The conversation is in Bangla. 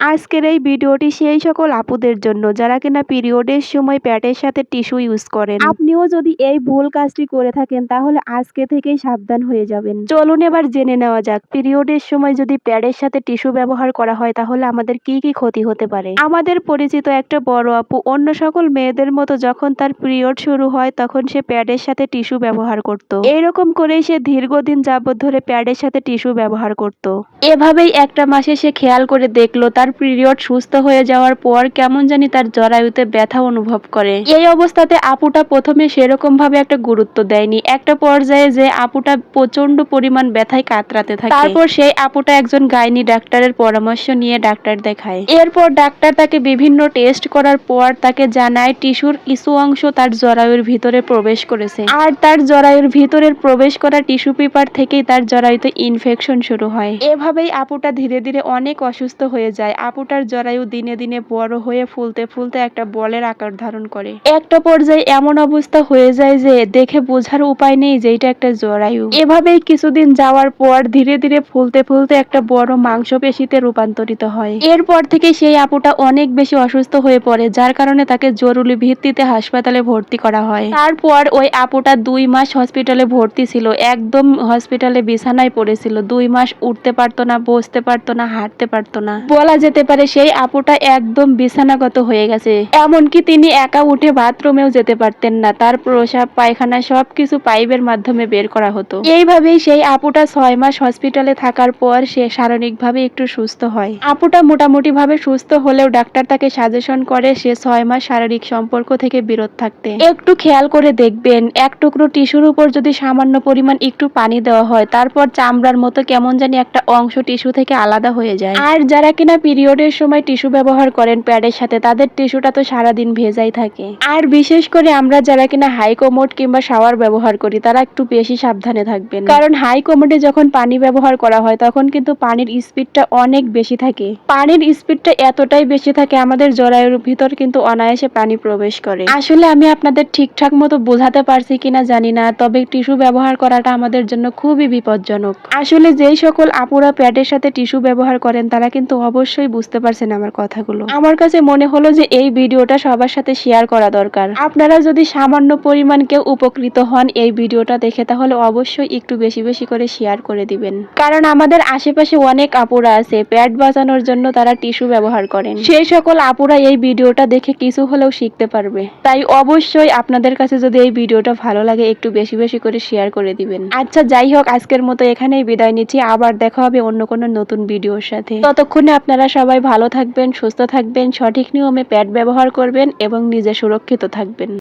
আজকের এই ভিডিওটি সেই সকল আপুদের জন্য, যারা কিনা পিরিয়ডের সময় প্যাডের সাথে টিস্যু ইউজ করেন। আপনিও যদি এই ভুল কাজটি করে থাকেন, তাহলে আজকে থেকেই সাবধান হয়ে যাবেন। চলুন এবার জেনে নেওয়া যাক, পিরিয়ডের সময় যদি প্যাডের সাথে টিস্যু ব্যবহার করা হয়, তাহলে আমাদের কি কি ক্ষতি হতে পারে? আমাদের পরিচিত একটা বড় আপু, অন্য সকল মেয়েদের মতো যখন তার পিরিয়ড শুরু হয়, তখন সে প্যাডের সাথে টিস্যু ব্যবহার করত। এরকম করেই সে দীর্ঘদিন যাবৎ ধরে প্যাডের সাথে টিস্যু ব্যবহার করত। এভাবেই একটা মাসে সে খেয়াল করে দেখল, তার পিরিয়ড সুস্থ হয়ে যাওয়ার পর কেমন জানি তার জরায়ুতে ব্যথা অনুভব করে। এই অবস্থাতে আপুটা প্রথমে সেরকম ভাবে একটা গুরুত্ব দেয়নি। একটা পর্যায়ে যে আপুটা প্রচণ্ড পরিমাণ ব্যথায় কাতরাতে থাকে। তারপর সেই আপুটা একজন গাইনি ডাক্তারের পরামর্শ নিয়ে ডাক্তার দেখায়। এরপর ডাক্তার তাকে বিভিন্ন টেস্ট করার পর তাকে জানায় টিস্যুর কিছু অংশ তার জরায়ুর ভিতরে প্রবেশ করেছে। আর তার জরায়ুর ভিতরের প্রবেশ করা টিস্যু পেপার থেকেই তার জরায়ুতে ইনফেকশন শুরু হয়। এভাবেই আপুটা ধীরে ধীরে অনেক অসুস্থ হয়ে যায়। আপুটার জরায়ু দিনে দিনে বড় হয়ে ফুলতে ফুলতে একটা বলের আকার ধারণ করে। একটা পর্যায়ে এমন অবস্থা হয়ে যায় যে দেখে বোঝার উপায় নেই যে এটা একটা জরায়ু। এভাবেই কিছুদিন যাওয়ার পর ধীরে ধীরে ফুলতে ফুলতে একটা বড় মাংসপেশিতে রূপান্তরিত হয়। এরপর থেকে সেই আপুটা অনেক বেশি অসুস্থ হয়ে পড়ে, যার কারণে তাকে জরুরি ভিত্তিতে হাসপাতালে ভর্তি করা হয়। তারপর ওই আপুটা দুই মাস হসপিটালে ভর্তি ছিল, একদম হসপিটালে বিছানায় পড়েছিল দুই মাস উঠতে পারতো না, বসতে পারতো না, হাঁটতে পারতো না। বলা যেতে পারে, সেই আপুটা একদম বিছানাগত হয়ে গেছে। এমনকি তিনি একা উঠে বাথরুমেও যেতে পারতেন না। তার প্রসাব পায়খানা সবকিছু পাইপের মাধ্যমে বের করা হতো। এইভাবেই সেই আপুটা ছয় মাস হসপিটালে থাকার পর সে শারীরিকভাবে একটু সুস্থ হয়। আপুটা মোটামুটি ভাবে সুস্থ হলেও ডাক্তার তাকে সাজেশন করে সে ছয় মাস শারীরিক সম্পর্ক থেকে বিরত থাকতে। একটু খেয়াল করে দেখবেন, এক টুকরো টিস্যুর উপর যদি সামান্য পরিমাণ একটু পানি দেওয়া হয়, তারপর চামড়ার মতো কেমন জানি একটা অংশ টিস্যু থেকে আলাদা হয়ে যায়। আর যারা কিনা পিরিয়ডের সময় টিস্যু ব্যবহার করেন প্যাডের সাথে, তাদের টিস্যুটা তো সারাদিন ভেজাই থাকে। আর বিশেষ করে আমরা যারা কিনা হাই কোমোড কিংবা শাওয়ার ব্যবহার করি, তারা একটু বেশি সাবধানে থাকবেন। কারণ হাই কোমোডে যখন পানি ব্যবহার করা হয়, তখন কিন্তু পানির স্পিডটা অনেক বেশি থাকে। পানির স্পিডটা এতটাই বেশি থাকে, আমাদের জরায়ুর ভিতর কিন্তু অনায়াসে পানি প্রবেশ করে। আসলে আমি আপনাদের ঠিকঠাক মতো বোঝাতে পারছি কিনা জানি না, তবে টিস্যু ব্যবহার করাটা আমাদের জন্য খুবই বিপজ্জনক। আসলে যেই সকল আপুরা প্যাডের সাথে টিস্যু ব্যবহার করেন, তারা কিন্তু অবশ্যই বুঝতে পারছেন আমার কথাগুলো। আমার কাছে মনে হলো যে এই ভিডিওটা সবার সাথে শেয়ার করা দরকার। আপনারা যদি সামান্য পরিমাণ কেউ উপকৃত হন এই ভিডিওটা দেখে, তাহলে অবশ্যই একটু বেশি বেশি করে শেয়ার করে দিবেন। কারণ আমাদের আশেপাশে অনেক আপুরা আছে প্যাড বাঁচানোর জন্য তারা টিস্যু ব্যবহার করেন। সেই সকল আপুরা এই ভিডিওটা দেখে কিছু হলেও শিখতে পারবে। তাই অবশ্যই আপনাদের কাছে যদি এই ভিডিওটা ভালো লাগে, একটু বেশি বেশি করে শেয়ার করে দিবেন। আচ্ছা যাই হোক, আজকের মতো এখানেই বিদায় নিচ্ছি। আবার দেখা হবে অন্য কোনো নতুন ভিডিওর সাথে। ততক্ষণে আপনারা সবাই ভালো থাকবেন সুস্থ থাকবেন সঠিক নিয়মে প্যাড ব্যবহার করবেন এবং নিজে সুরক্ষিত থাকবেন।